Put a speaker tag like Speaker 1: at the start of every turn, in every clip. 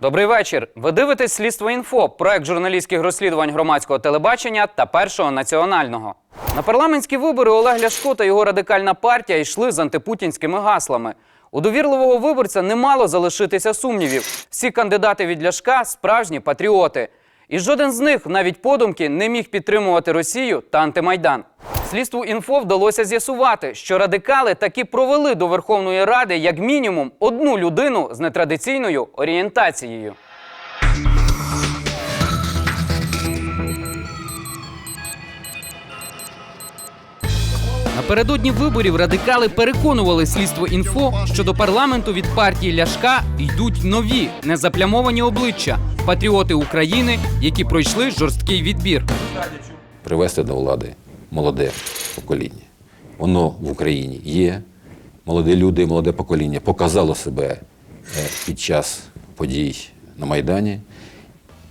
Speaker 1: Добрий вечір. Ви дивитесь слідство інфо, проект журналістських розслідувань громадського телебачення та першого національного. На парламентські вибори Олег Ляшко та його радикальна партія йшли з антипутінськими гаслами. У довірливого виборця не мало залишитися сумнівів. Всі кандидати від Ляшка справжні патріоти. І жоден з них навіть подумки не міг підтримувати Росію та антимайдан. Слідству інфо вдалося з'ясувати, що радикали таки провели до Верховної Ради як мінімум одну людину з нетрадиційною орієнтацією. Напередодні виборів радикали переконували слідство інфо, що до парламенту від партії Ляшка йдуть нові незаплямовані обличчя патріоти України, які пройшли жорсткий відбір.
Speaker 2: привести до влади молоде покоління. Воно в Україні є. Молоді люди, молоде покоління показало себе е, під час подій на Майдані,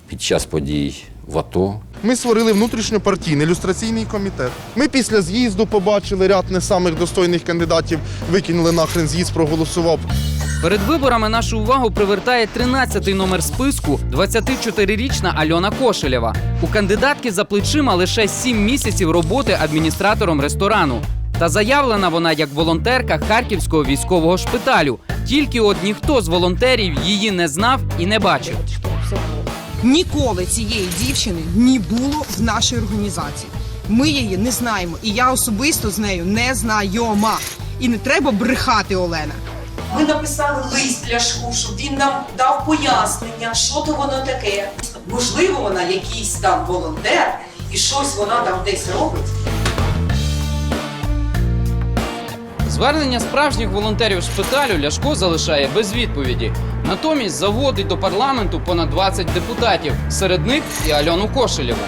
Speaker 2: під час подій в АТО.
Speaker 3: Ми створили внутрішньопартійний ілюстраційний комітет. Ми після з'їзду побачили ряд не самих достойних кандидатів, викинули нахрен з'їзд, проголосував.
Speaker 1: Перед виборами нашу увагу привертає 13-й номер списку 24-річна Альона Кошелєва. У кандидатки за плечима лише 7 місяців роботи адміністратором ресторану. Та заявлена вона як волонтерка Харківського військового шпиталю. Тільки от ніхто з волонтерів її не знав і не бачив.
Speaker 4: Ніколи цієї дівчини не було в нашій організації. Ми її не знаємо, і я особисто з нею не знайома. І не треба брехати Олена.
Speaker 5: Ми написали лист Ляшку, щоб він нам дав пояснення, що то воно таке. Можливо, вона якийсь там волонтер і щось вона там десь робить.
Speaker 1: Звернення справжніх волонтерів шпиталю Ляшко залишає без відповіді. Натомість заводить до парламенту понад 20 депутатів, серед них і Альону Кошелєву.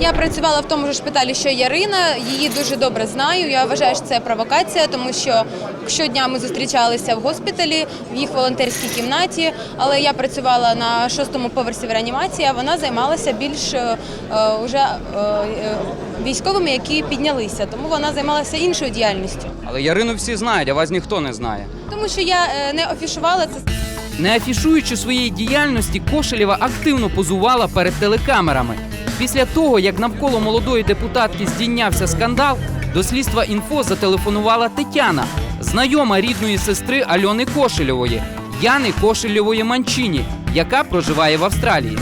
Speaker 6: Я працювала в тому ж шпиталі, що Ярина. Її дуже добре знаю. Я вважаю, що це провокація, тому що щодня ми зустрічалися в госпіталі в їх волонтерській кімнаті. Але я працювала на шостому поверсі в реанімації. а Вона займалася більш е, е, уже е, е, військовими, які піднялися. Тому вона займалася іншою діяльністю.
Speaker 1: Але Ярину всі знають, а вас ніхто не знає.
Speaker 6: Тому що я е, не афішувала це.
Speaker 1: Не афішуючи своєї діяльності, Кошелєва активно позувала перед телекамерами. Після того, як навколо молодої депутатки здійнявся скандал, до слідства інфо зателефонувала Тетяна, знайома рідної сестри Альони Кошельової, Яни Кошельової Манчині, яка проживає в Австралії.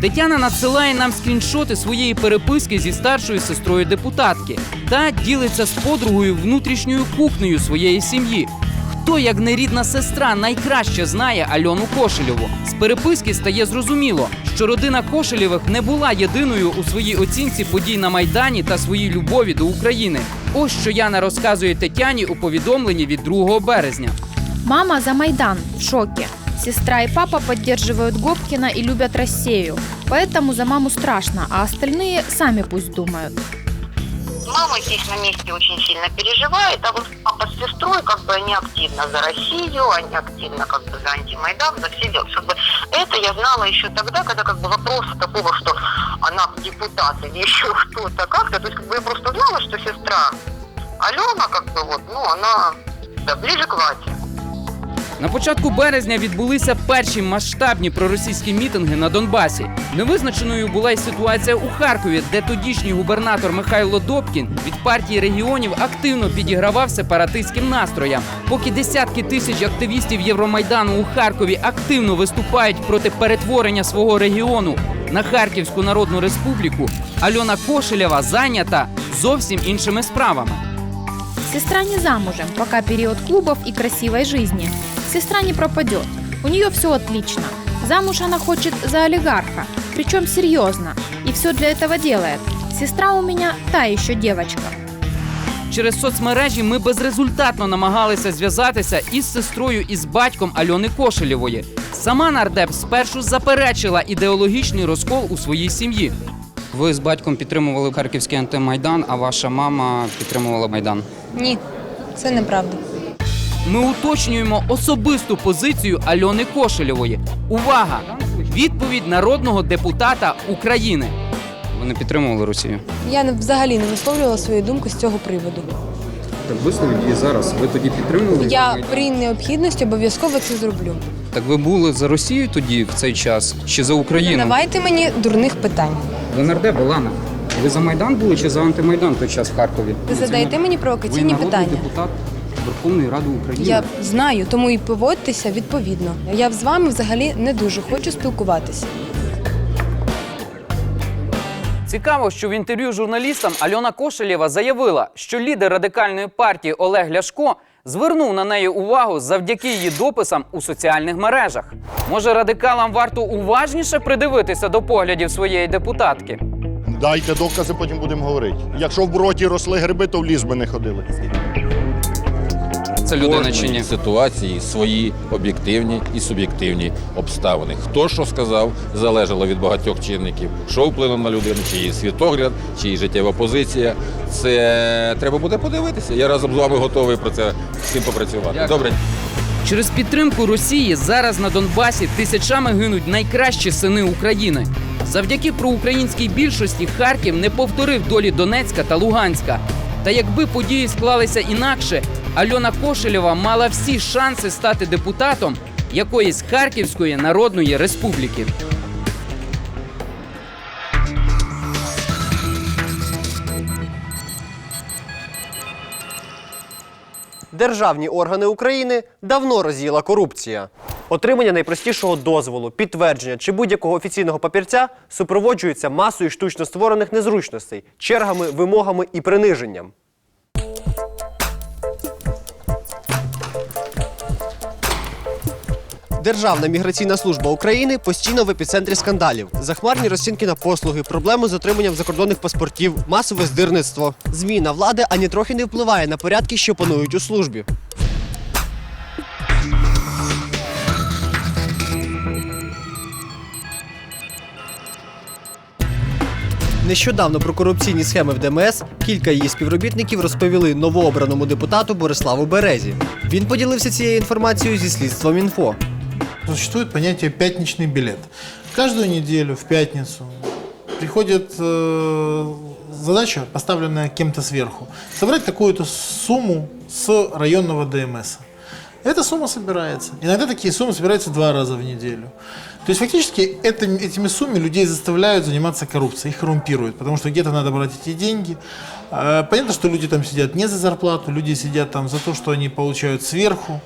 Speaker 1: Тетяна надсилає нам скріншоти своєї переписки зі старшою сестрою депутатки та ділиться з подругою внутрішньою кухнею своєї сім'ї. Хто, як не рідна сестра, найкраще знає Альону Кошелєву. З переписки стає зрозуміло, що родина Кошелєвих не була єдиною у своїй оцінці подій на Майдані та своїй любові до України. Ось що Яна розказує Тетяні у повідомленні від 2 березня.
Speaker 7: Мама за Майдан в шоке. Сестра и папа поддерживают Гопкина и любят Россию. Поэтому за маму страшно, а остальные сами пусть думают.
Speaker 8: Мама здесь на месте очень сильно переживает, а вот папа с сестрой как бы они активно за Россию, они активно как бы за антимайдан, за все дела. Как это я знала еще тогда, когда как бы вопроса такого, что она депутат или еще кто-то как-то, то есть как бы я просто знала, что сестра Алена как бы вот, ну она да, ближе к Вате.
Speaker 1: На початку березня відбулися перші масштабні проросійські мітинги на Донбасі. Невизначеною була й ситуація у Харкові, де тодішній губернатор Михайло Добкін від партії регіонів активно підігравав сепаратистським настроям. Поки десятки тисяч активістів Євромайдану у Харкові активно виступають проти перетворення свого регіону на Харківську Народну Республіку, Альона Кошелєва зайнята зовсім іншими справами.
Speaker 7: Сестра не замужем, пока период клубов и красивой жизни. Сестра не пропадет. У нее все отлично. Замуж она хочет за олигарха, причем серьезно. И все для этого делает. Сестра у меня та еще девочка.
Speaker 1: Через соцмережі ми безрезультатно намагалися зв'язатися із сестрою і з батьком Альони Кошелєвої. Сама нардеп спершу заперечила ідеологічний розкол у своїй сім'ї. Ви з батьком підтримували харківський антимайдан, а ваша мама підтримувала майдан.
Speaker 6: Ні, це неправда.
Speaker 1: Ми уточнюємо особисту позицію Альони Кошелєвої. Увага! Відповідь народного депутата України. Ви не підтримували Росію.
Speaker 6: Я взагалі не висловлювала свою думку з цього приводу.
Speaker 1: Так висловіть її зараз. Ви тоді підтримували?
Speaker 6: Я при необхідності обов'язково це зроблю.
Speaker 1: Так ви були за Росію тоді в цей час чи за Україну?
Speaker 6: Давайте мені дурних питань.
Speaker 1: Ви нардеп, Олена. Ви за Майдан були чи за антимайдан той час в Харкові?
Speaker 6: Ви задаєте мені провокаційні
Speaker 1: народний
Speaker 6: питання.
Speaker 1: депутат Верховної Ради України.
Speaker 6: Я знаю, тому і поводьтеся відповідно. Я з вами взагалі не дуже хочу спілкуватися.
Speaker 1: Цікаво, що в інтерв'ю журналістам Альона Кошелєва заявила, що лідер радикальної партії Олег Ляшко звернув на неї увагу завдяки її дописам у соціальних мережах. Може, радикалам варто уважніше придивитися до поглядів своєї депутатки?
Speaker 9: Дайте докази, потім будемо говорити. Якщо в броті росли гриби, то в ліс би не ходили.
Speaker 1: Це людина чи ні?
Speaker 2: ситуації свої об'єктивні і суб'єктивні обставини. Хто що сказав, залежало від багатьох чинників. Що вплинуло на людину, чи її світогляд, чи її життєва позиція. Це треба буде подивитися. Я разом з вами готовий про це з цим попрацювати. Добре.
Speaker 1: Через підтримку Росії зараз на Донбасі тисячами гинуть найкращі сини України. Завдяки проукраїнській більшості Харків не повторив долі Донецька та Луганська. Та якби події склалися інакше, Альона Кошелєва мала всі шанси стати депутатом якоїсь Харківської Народної Республіки.
Speaker 10: Державні органи України давно роз'їла корупція. Отримання найпростішого дозволу, підтвердження чи будь-якого офіційного папірця супроводжується масою штучно створених незручностей, чергами, вимогами і приниженням. Державна міграційна служба України постійно в епіцентрі скандалів. Захмарні розцінки на послуги, проблеми з отриманням закордонних паспортів, масове здирництво. Зміна влади ані трохи не впливає на порядки, що панують у службі. Нещодавно про корупційні схеми в ДМС кілька її співробітників розповіли новообраному депутату Бориславу Березі. Він поділився цією інформацією зі слідством інфо.
Speaker 11: Существует понятие пятничный билет. Каждую неделю в пятницу приходит э, задача, поставленная кем-то сверху, собрать такую-то сумму с районного ДМС. Эта сумма собирается. Иногда такие суммы собираются два раза в неделю. То есть фактически этими, этими суммами людей заставляют заниматься коррупцией, их коррумпируют, потому что где-то надо брать эти деньги. Э, Понятно, что люди там сидят не за зарплату, люди сидят там за то, что они получают сверху,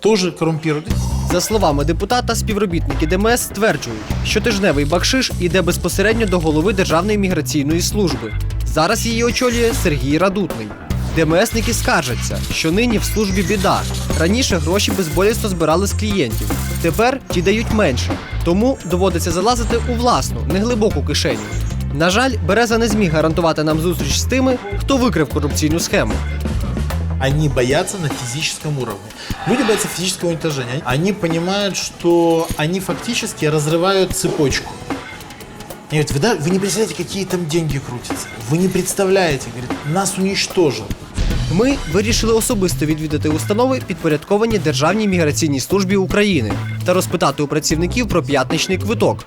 Speaker 11: тоже коррумпируют.
Speaker 10: За словами депутата, співробітники ДМС стверджують, що тижневий бакшиш іде безпосередньо до голови Державної міграційної служби. Зараз її очолює Сергій Радутний. ДМСники скаржаться, що нині в службі біда. Раніше гроші безболісно збирали з клієнтів. Тепер ті дають менше. Тому доводиться залазити у власну, неглибоку кишеню. На жаль, Береза не зміг гарантувати нам зустріч з тими, хто викрив корупційну схему.
Speaker 11: они боятся на физическом уровне. Люди боятся физического уничтожения. Они понимают, что они фактически разрывают цепочку. Они говорят, вы, да, вы не представляете, какие там деньги крутятся. Вы не представляете, говорит, нас уничтожат.
Speaker 10: Ми вирішили особисто відвідати установи, підпорядковані Державній міграційній службі України, та розпитати у працівників про п'ятничний квиток.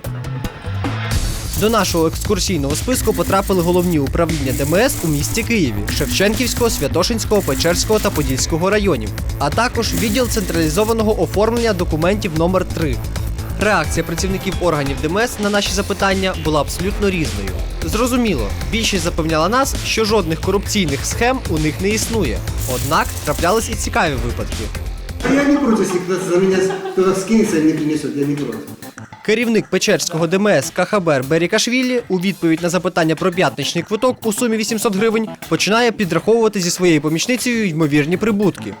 Speaker 10: До нашого екскурсійного списку потрапили головні управління ДМС у місті Києві, Шевченківського, Святошинського, Печерського та Подільського районів, а також відділ централізованого оформлення документів номер 3 Реакція працівників органів ДМС на наші запитання була абсолютно різною. Зрозуміло, більшість запевняла нас, що жодних корупційних схем у них не існує. Однак траплялись і цікаві випадки.
Speaker 12: Я не если кто-то за меня кто-то скинется и мне я не против.
Speaker 10: Керівник Печерського ДМС Кахабер Берікашвілі у відповідь на запитання про п'ятничний квиток у сумі 800 гривень починає підраховувати зі своєю помічницею ймовірні прибутки.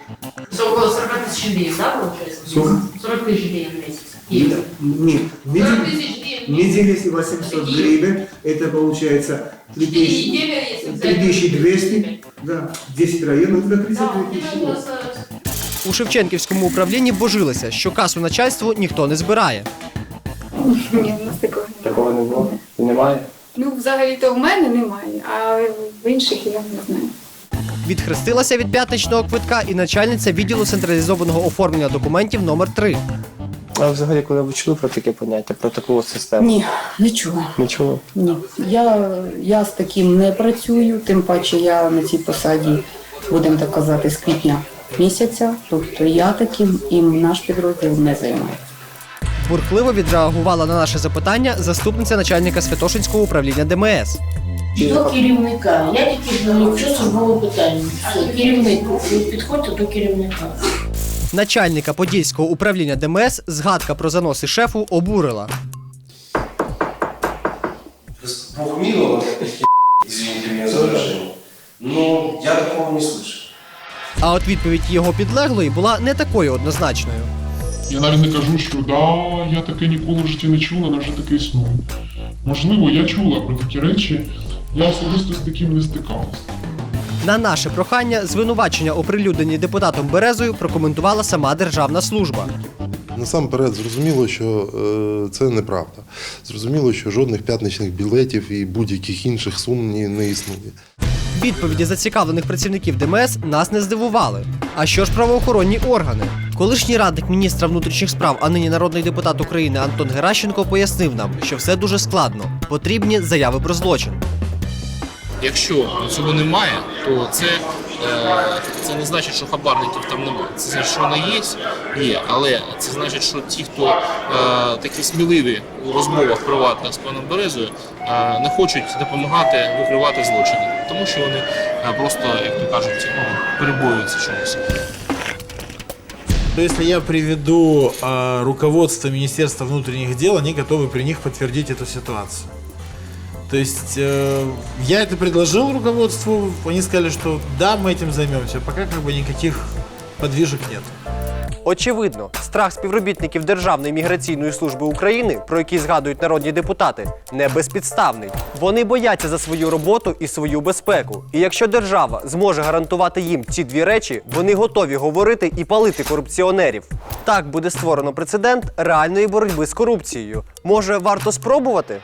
Speaker 13: Около 40 тысяч гривен, да, получается?
Speaker 12: Сколько?
Speaker 13: 40 тысяч гривен в месяц. Киев.
Speaker 12: Нет,
Speaker 13: 40
Speaker 12: неделю,
Speaker 13: тысяч гривен в месяц.
Speaker 12: неделя если 800 гривен, это получается
Speaker 13: Или
Speaker 12: 3000,
Speaker 13: неделя, если взять.
Speaker 12: 3200, да, 10 районов, это 32
Speaker 13: Да,
Speaker 12: тысячи.
Speaker 13: неделя у нас, э,
Speaker 10: У Шевченківському управлінні божилися, що касу начальству ніхто не збирає.
Speaker 14: Ні, у нас такого немає.
Speaker 10: Такого не було немає.
Speaker 14: Ну, взагалі-то в мене немає, а в інших я не знаю.
Speaker 10: Відхрестилася від п'ятничного квитка і начальниця відділу централізованого оформлення документів номер 3
Speaker 15: А взагалі, коли ви чули про таке поняття, про таку систему?
Speaker 14: Ні, не чула.
Speaker 15: Не чули?
Speaker 14: Ні. Я, я з таким не працюю, тим паче я на цій посаді
Speaker 13: будемо так казати, з квітня місяця. Тобто я таким і наш підрозділ не займає.
Speaker 10: Бурхливо відреагувала на наше запитання заступниця начальника Святошинського управління ДМС.
Speaker 13: До керівника. Я тільки говорю, що службове питання. Керівник, ви підходьте до керівника.
Speaker 10: Начальника Подільського управління ДМС згадка про заноси шефу обурила.
Speaker 16: Миловал, извините меня за выражение, но я такого не слышал.
Speaker 10: А от відповідь його підлеглої була не такою однозначною.
Speaker 17: Я навіть не кажу, що да, я таке ніколи в житті не чула, але вже таке існує. Можливо, я чула про такі речі, я особисто з таким не стикалася.
Speaker 10: На наше прохання звинувачення оприлюднені депутатом Березою прокоментувала сама державна служба.
Speaker 18: Насамперед, зрозуміло, що е, це неправда. Зрозуміло, що жодних п'ятничних білетів і будь-яких інших сум ні- не існує.
Speaker 10: Відповіді зацікавлених працівників ДМС нас не здивували. А що ж правоохоронні органи? Колишній радник міністра внутрішніх справ, а нині народний депутат України Антон Геращенко пояснив нам, що все дуже складно. Потрібні заяви про злочин.
Speaker 19: Якщо цього немає, то це, е, це не значить, що хабарників там немає. Це значить, що вони є, є. Але це значить, що ті, хто е, такі сміливі у розмовах приватних з паном Березою, е, не хочуть допомагати викривати злочини, тому що вони е, просто, як то кажуть, ну, перебоюються чомусь.
Speaker 11: То если я приведу э, руководство Министерства внутренних дел, они готовы при них подтвердить эту ситуацию. То есть э, я это предложил руководству, они сказали, что да, мы этим займемся. Пока как бы никаких подвижек нет.
Speaker 10: Очевидно, страх співробітників Державної міграційної служби України, про який згадують народні депутати, не безпідставний. Вони бояться за свою роботу і свою безпеку. І якщо держава зможе гарантувати їм ці дві речі, вони готові говорити і палити корупціонерів. Так буде створено прецедент реальної боротьби з корупцією. Може, варто спробувати?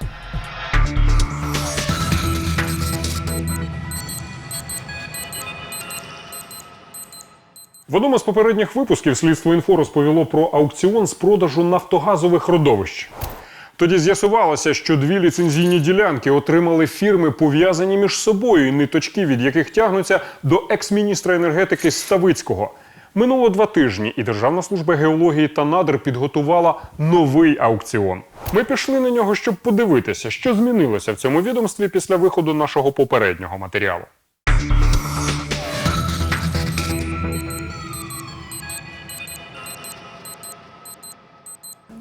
Speaker 17: В одному з попередніх випусків слідство інфо розповіло про аукціон з продажу нафтогазових родовищ. Тоді з'ясувалося, що дві ліцензійні ділянки отримали фірми, пов'язані між собою, ниточки від яких тягнуться до екс-міністра енергетики Ставицького. Минуло два тижні, і Державна служба геології та надр підготувала новий аукціон. Ми пішли на нього, щоб подивитися, що змінилося в цьому відомстві після виходу нашого попереднього матеріалу.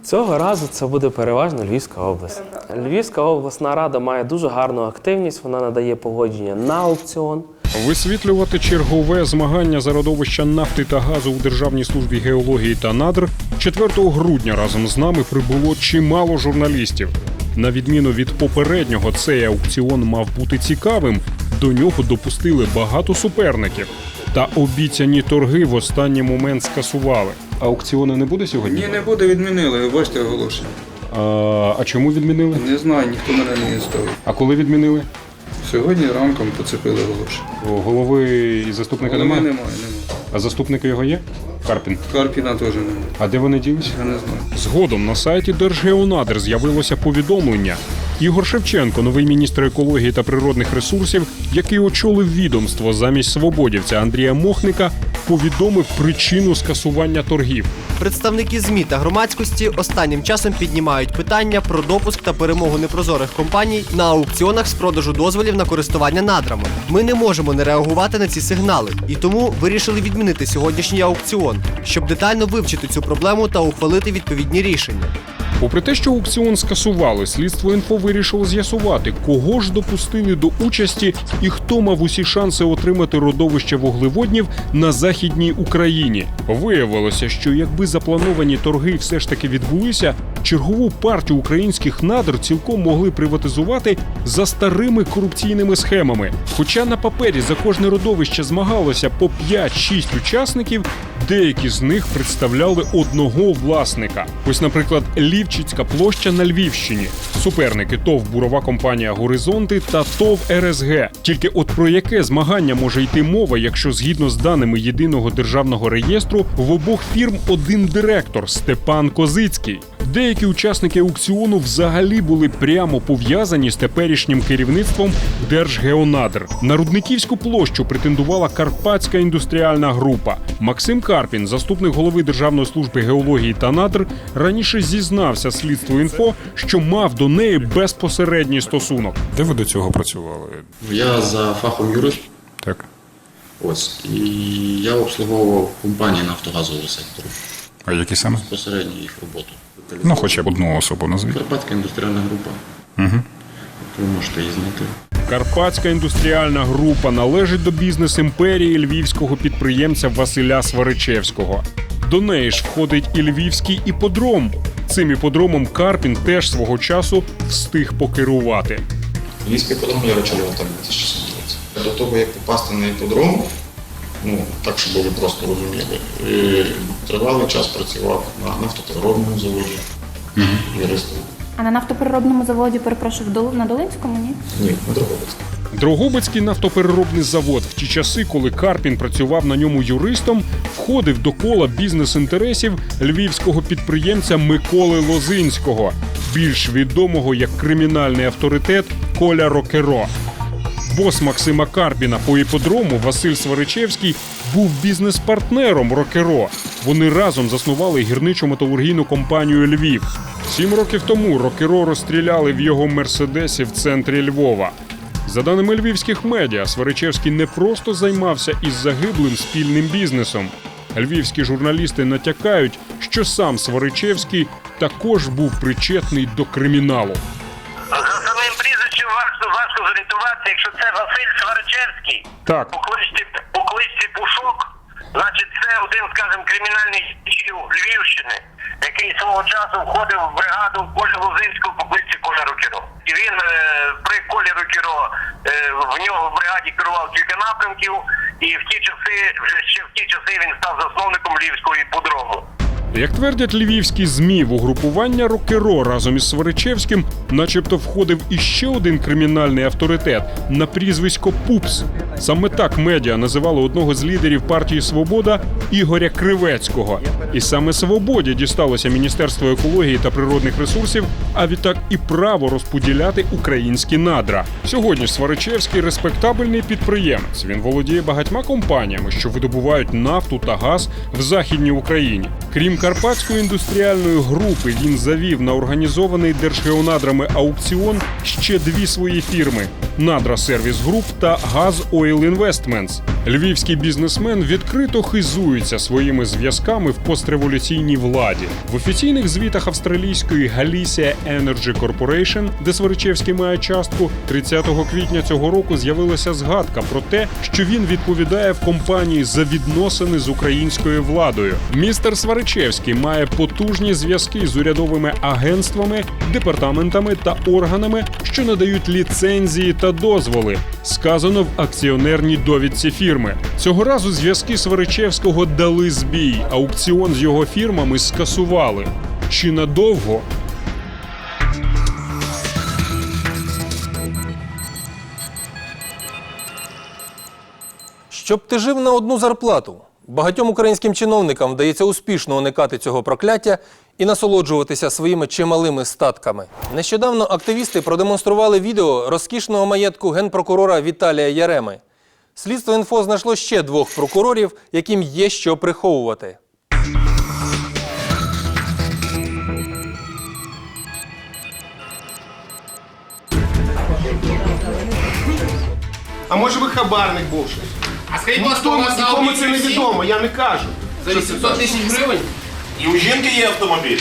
Speaker 15: Цього разу це буде переважно Львівська область. Львівська обласна рада має дуже гарну активність, вона надає погодження на аукціон.
Speaker 17: Висвітлювати чергове змагання за родовища нафти та газу у Державній службі геології та надр 4 грудня разом з нами прибуло чимало журналістів. На відміну від попереднього, цей аукціон мав бути цікавим. До нього допустили багато суперників. Та обіцяні торги в останній момент скасували. Аукціону не буде сьогодні?
Speaker 20: Ні, не буде, відмінили, ви бачите оголошення.
Speaker 17: А, а чому відмінили?
Speaker 20: Не знаю, ніхто мене не інструє.
Speaker 17: А коли відмінили?
Speaker 20: Сьогодні ранком поцепили оголошення.
Speaker 17: Голови і заступника
Speaker 20: Голови
Speaker 17: немає?
Speaker 20: немає, немає.
Speaker 17: А заступники його є? Карпін.
Speaker 20: Карпіна теж немає.
Speaker 17: А де вони ділись?
Speaker 20: Я не знаю.
Speaker 17: Згодом на сайті Держгеонадр з'явилося повідомлення. Ігор Шевченко, новий міністр екології та природних ресурсів, який очолив відомство замість свободівця Андрія Мохника, повідомив причину скасування торгів.
Speaker 10: Представники ЗМІ та громадськості останнім часом піднімають питання про допуск та перемогу непрозорих компаній на аукціонах з продажу дозволів на користування надрами. Ми не можемо не реагувати на ці сигнали і тому вирішили відмінити сьогоднішній аукціон, щоб детально вивчити цю проблему та ухвалити відповідні рішення.
Speaker 17: Попри те, що аукціон скасували, слідство інфо вирішило з'ясувати, кого ж допустили до участі і хто мав усі шанси отримати родовище вуглеводнів на західній Україні. Виявилося, що якби заплановані торги все ж таки відбулися, чергову партію українських надр цілком могли приватизувати за старими корупційними схемами. Хоча на папері за кожне родовище змагалося по 5-6 учасників, Деякі з них представляли одного власника. Ось, наприклад, Лівчицька площа на Львівщині. Суперники ТОВ Бурова компанія Горизонти та ТОВ РСГ. Тільки от про яке змагання може йти мова, якщо згідно з даними єдиного державного реєстру в обох фірм один директор Степан Козицький. Деякі учасники аукціону взагалі були прямо пов'язані з теперішнім керівництвом Держгеонадр. На Рудниківську площу претендувала Карпатська індустріальна група. Максим Карпін, заступник голови Державної служби геології та надр, раніше зізнався слідству інфо, що мав до неї безпосередній стосунок.
Speaker 21: Де ви до цього працювали?
Speaker 22: Я за фахом юрист.
Speaker 21: Так.
Speaker 22: Ось. І я обслуговував компанії нафтогазового сектору.
Speaker 21: А які саме?
Speaker 22: Безпосередньо їх роботу.
Speaker 21: Ну, хоча б одну особу назвіть.
Speaker 22: Карпатська індустріальна група.
Speaker 21: Угу.
Speaker 22: Ви можете її знайти.
Speaker 17: Карпатська індустріальна група належить до бізнес імперії львівського підприємця Василя Сваричевського. До неї ж входить і львівський іподром. Цим іподромом Карпін теж свого часу встиг покерувати.
Speaker 22: Львівський подром я очолював там 2016 році. До того, як попасти на іподром, ну, так, щоб ви просто розуміли, е, тривалий час працював на нафтопереробному заводі юристом.
Speaker 23: А на нафтопереробному заводі, перепрошую, в Дол- на Долинському, ні?
Speaker 22: Ні, на Дрогобицькому.
Speaker 17: Дрогобицький нафтопереробний завод в ті часи, коли Карпін працював на ньому юристом, входив до кола бізнес-інтересів львівського підприємця Миколи Лозинського, більш відомого як кримінальний авторитет Коля Рокеро. Бос Максима Карпіна по іподрому Василь Сваричевський був бізнес-партнером Рокеро. Вони разом заснували гірничо-металургійну компанію Львів. Сім років тому Рокеро розстріляли в його мерседесі в центрі Львова. За даними львівських медіа, Сваричевський не просто займався із загиблим спільним бізнесом. Львівські журналісти натякають, що сам Сваричевський також був причетний до криміналу.
Speaker 24: За Самим прізвищем важко, важко зорієнтуватися, якщо це Василь Сваричевський,
Speaker 17: Так.
Speaker 24: по кличці, по кличці Пушок, один, скажімо, кримінальний Львівщини, який свого часу входив в бригаду Колі Лозинського по кличці Коля Рукіро. І він е, при Колі Рукіро е, в нього в бригаді керував кілька напрямків, і в ті часи, вже ще в ті часи він став засновником Львівського іподрому.
Speaker 17: Як твердять львівські змі, в угрупування Рокеро разом із Сваричевським, начебто, входив іще один кримінальний авторитет на прізвисько Пупс. Саме так медіа називали одного з лідерів партії Свобода Ігоря Кривецького. І саме свободі дісталося Міністерство екології та природних ресурсів, а відтак і право розподіляти українські надра. Сьогодні Сваричевський респектабельний підприємець. Він володіє багатьма компаніями, що видобувають нафту та газ в західній Україні. Крім Карпатської індустріальної групи, він завів на організований Держгеонадрами аукціон ще дві свої фірми: Надра Сервіс Груп та Газ Ойл Інвестментс. Львівський бізнесмен відкрито хизується своїми зв'язками в постреволюційній владі. В офіційних звітах австралійської Галісія Energy Corporation, де Сваричевський має частку, 30 квітня цього року з'явилася згадка про те, що він відповідає в компанії за відносини з українською владою. Містер Сваричевський має потужні зв'язки з урядовими агентствами, департаментами та органами, що надають ліцензії та дозволи. Сказано в акціонерній довідці фірми. Цього разу зв'язки Сваричевського дали збій. Аукціон з його фірмами скасували. Чи надовго?
Speaker 25: Щоб ти жив на одну зарплату. Багатьом українським чиновникам вдається успішно уникати цього прокляття і насолоджуватися своїми чималими статками. Нещодавно активісти продемонстрували відео розкішного маєтку генпрокурора Віталія Яреми. Слідство інфо знайшло ще двох прокурорів, яким є що приховувати.
Speaker 16: А може ви хабарник бувший?
Speaker 19: А скажіть, будь ласка, у
Speaker 16: Нікому,
Speaker 19: вас на
Speaker 16: нікому це не
Speaker 19: всі?
Speaker 16: відомо, я не кажу.
Speaker 19: За 800 тисяч гривень?
Speaker 16: І у жінки є автомобіль.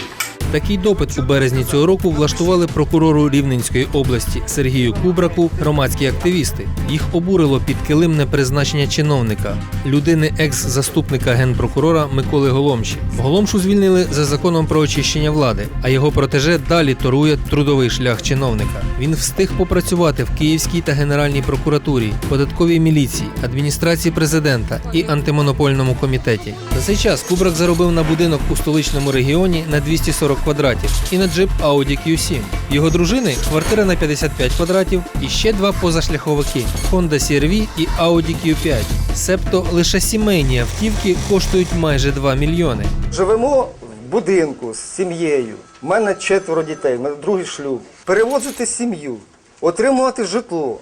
Speaker 25: Такий допит у березні цього року влаштували прокурору Рівненської області Сергію Кубраку громадські активісти. Їх обурило підкилимне призначення чиновника, людини екс-заступника генпрокурора Миколи Голомші. Голомшу звільнили за законом про очищення влади, а його протеже далі торує трудовий шлях чиновника. Він встиг попрацювати в Київській та Генеральній прокуратурі, податковій міліції, адміністрації президента і антимонопольному комітеті. За цей час Кубрак заробив на будинок у столичному регіоні на 240 квадратів і на джип Audi Q7. Його дружини квартира на 55 квадратів і ще два позашляховики Honda CR-V і Audi Q5. Себто лише сімейні автівки коштують майже 2 мільйони.
Speaker 26: Живемо в будинку з сім'єю. У мене четверо дітей, у мене другий шлюб. Перевозити сім'ю, отримувати житло.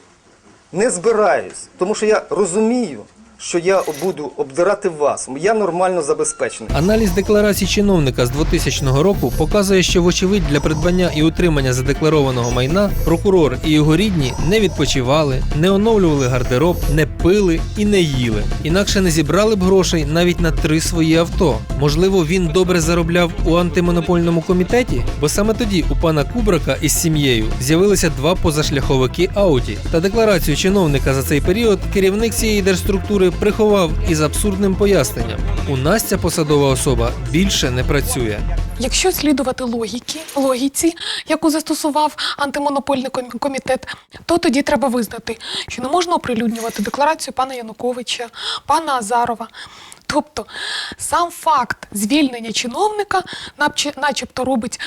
Speaker 26: Не збираюсь, тому що я розумію, що я буду обдирати вас. Я нормально забезпечений.
Speaker 25: Аналіз декларацій чиновника з 2000 року показує, що вочевидь для придбання і утримання задекларованого майна прокурор і його рідні не відпочивали, не оновлювали гардероб, не пили і не їли. Інакше не зібрали б грошей навіть на три свої авто. Можливо, він добре заробляв у антимонопольному комітеті, бо саме тоді у пана Кубрака із сім'єю з'явилися два позашляховики Ауді. Та декларацію чиновника за цей період керівник цієї держструктури приховав із абсурдним поясненням: у нас ця посадова особа більше не працює.
Speaker 27: Якщо слідувати логіки, логіці, яку застосував антимонопольний комітет, то тоді треба визнати, що не можна оприлюднювати декларацію пана Януковича, пана Азарова. Тобто сам факт звільнення чиновника наче- начебто робить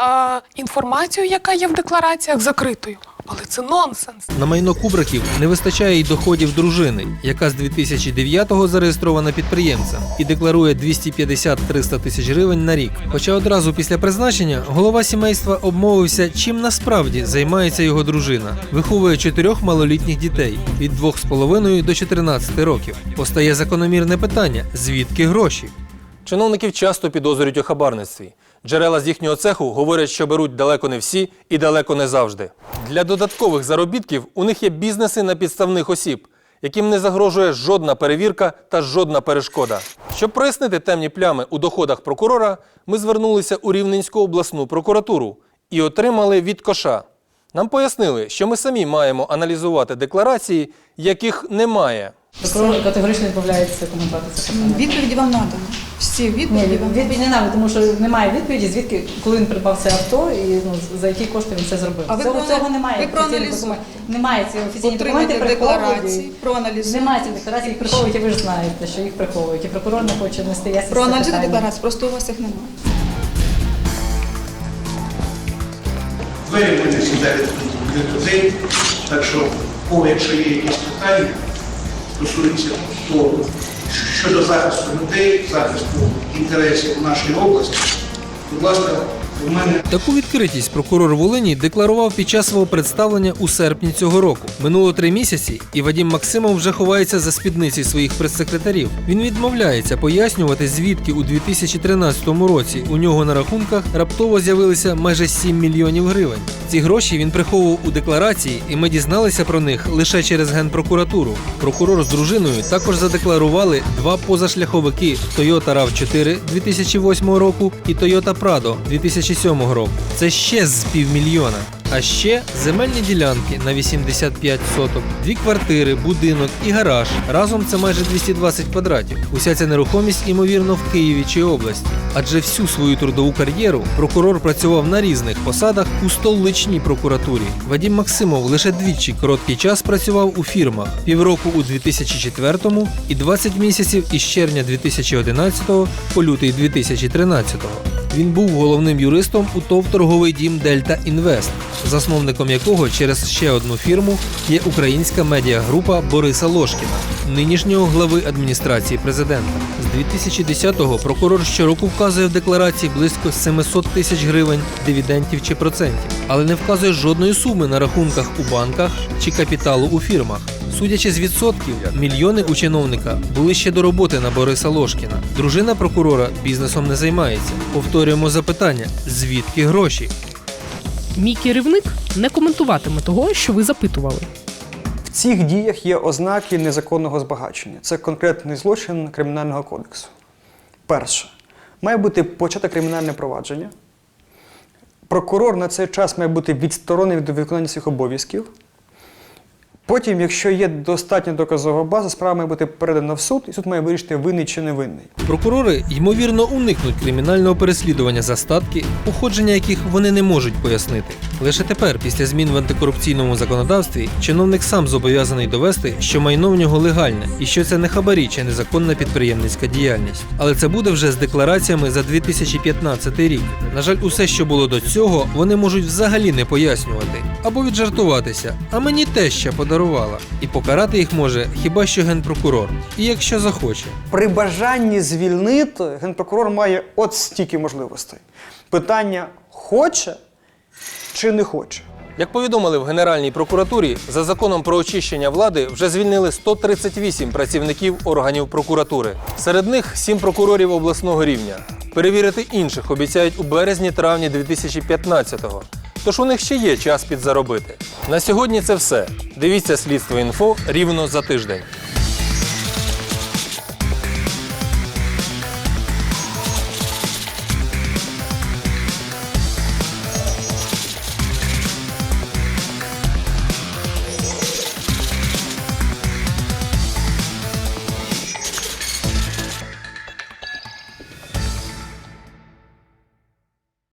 Speaker 27: е, інформацію, яка є в деклараціях, закритою. Але це нонсенс.
Speaker 25: На майно Кубраків не вистачає й доходів дружини, яка з 2009-го зареєстрована підприємцем і декларує 250-300 тисяч гривень на рік. Хоча одразу після призначення голова сімейства обмовився, чим насправді займається його дружина. Виховує чотирьох малолітніх дітей від 2,5 до 14 років. Постає закономірне питання: звідки гроші? Чиновників часто підозрюють у хабарництві. Джерела з їхнього цеху говорять, що беруть далеко не всі і далеко не завжди. Для додаткових заробітків у них є бізнеси на підставних осіб, яким не загрожує жодна перевірка та жодна перешкода. Щоб прояснити темні плями у доходах прокурора, ми звернулися у Рівненську обласну прокуратуру і отримали від коша. Нам пояснили, що ми самі маємо аналізувати декларації, яких немає.
Speaker 28: Прокурор категорично відмовляється коментувати це питання.
Speaker 29: Відповіді вам надано. Всі відповіді
Speaker 28: Ні,
Speaker 29: вам
Speaker 28: відповіді не надо, тому що немає відповіді, звідки, коли він придбав це авто і ну, за які кошти він це зробив.
Speaker 29: А ви
Speaker 28: цього,
Speaker 29: проана-
Speaker 28: цього немає.
Speaker 29: ви
Speaker 28: офіційних документів. Немає ці офіційні документи,
Speaker 29: декларації, проаналізуйте.
Speaker 28: Немає цих декларацій, їх приховують, і ви ж знаєте, що їх приховують. І прокурор не хоче нести ясність.
Speaker 29: Проаналізуйте
Speaker 28: питання.
Speaker 29: декларацію, просто у вас їх немає.
Speaker 30: Двері в мене завжди для людей, так що, кого, якщо є якісь питання, стосуються того, щодо захисту людей, захисту інтересів нашої області, будь ласка, у
Speaker 25: Таку відкритість прокурор Волині декларував під час свого представлення у серпні цього року. Минуло три місяці, і Вадім Максимов вже ховається за спідниці своїх прес-секретарів. Він відмовляється пояснювати, звідки у 2013 році у нього на рахунках раптово з'явилися майже 7 мільйонів гривень. Ці гроші він приховував у декларації, і ми дізналися про них лише через генпрокуратуру. Прокурор з дружиною також задекларували два позашляховики Toyota RAV4 2008 року і Toyota Prado 2007 року. Це ще з півмільйона. А ще земельні ділянки на 85 соток, дві квартири, будинок і гараж. Разом це майже 220 квадратів. Уся ця нерухомість, ймовірно, в Києві чи області. Адже всю свою трудову кар'єру прокурор працював на різних посадах у столичній прокуратурі. Вадім Максимов лише двічі короткий час працював у фірмах: півроку у 2004 і 20 місяців із червня 2011 по лютий 2013. Він був головним юристом у ТОВ торговий дім Дельта Інвест, засновником якого через ще одну фірму є українська медіагрупа Бориса Лошкіна, нинішнього глави адміністрації президента. З 2010-го прокурор щороку вказує в декларації близько 700 тисяч гривень дивідендів чи процентів, але не вказує жодної суми на рахунках у банках чи капіталу у фірмах. Судячи з відсотків, мільйони у чиновника були ще до роботи на Бориса Лошкіна. Дружина прокурора бізнесом не займається. Повторюємо запитання: звідки гроші?
Speaker 31: Мій керівник не коментуватиме того, що ви запитували.
Speaker 32: В цих діях є ознаки незаконного збагачення. Це конкретний злочин Кримінального кодексу. Перше, має бути почато кримінальне провадження. Прокурор на цей час має бути відсторонений від виконання своїх обов'язків. Потім, якщо є достатньо доказова база, справа має бути передана в суд, і суд має вирішити винний чи не винний.
Speaker 25: Прокурори ймовірно уникнуть кримінального переслідування за статки, походження яких вони не можуть пояснити. Лише тепер, після змін в антикорупційному законодавстві, чиновник сам зобов'язаний довести, що майно в нього легальне і що це не хабарі чи незаконна підприємницька діяльність. Але це буде вже з деклараціями за 2015 рік. На жаль, усе, що було до цього, вони можуть взагалі не пояснювати або віджартуватися. А мені теща подарувала. І покарати їх може хіба що генпрокурор, і якщо захоче.
Speaker 32: При бажанні звільнити генпрокурор має от стільки можливостей. Питання хоче чи не хоче.
Speaker 25: Як повідомили в Генеральній прокуратурі, за законом про очищення влади вже звільнили 138 працівників органів прокуратури. Серед них 7 прокурорів обласного рівня. Перевірити інших обіцяють у березні-травні 2015-го. Тож у них ще є час підзаробити. На сьогодні це все. Дивіться слідство інфо рівно за тиждень.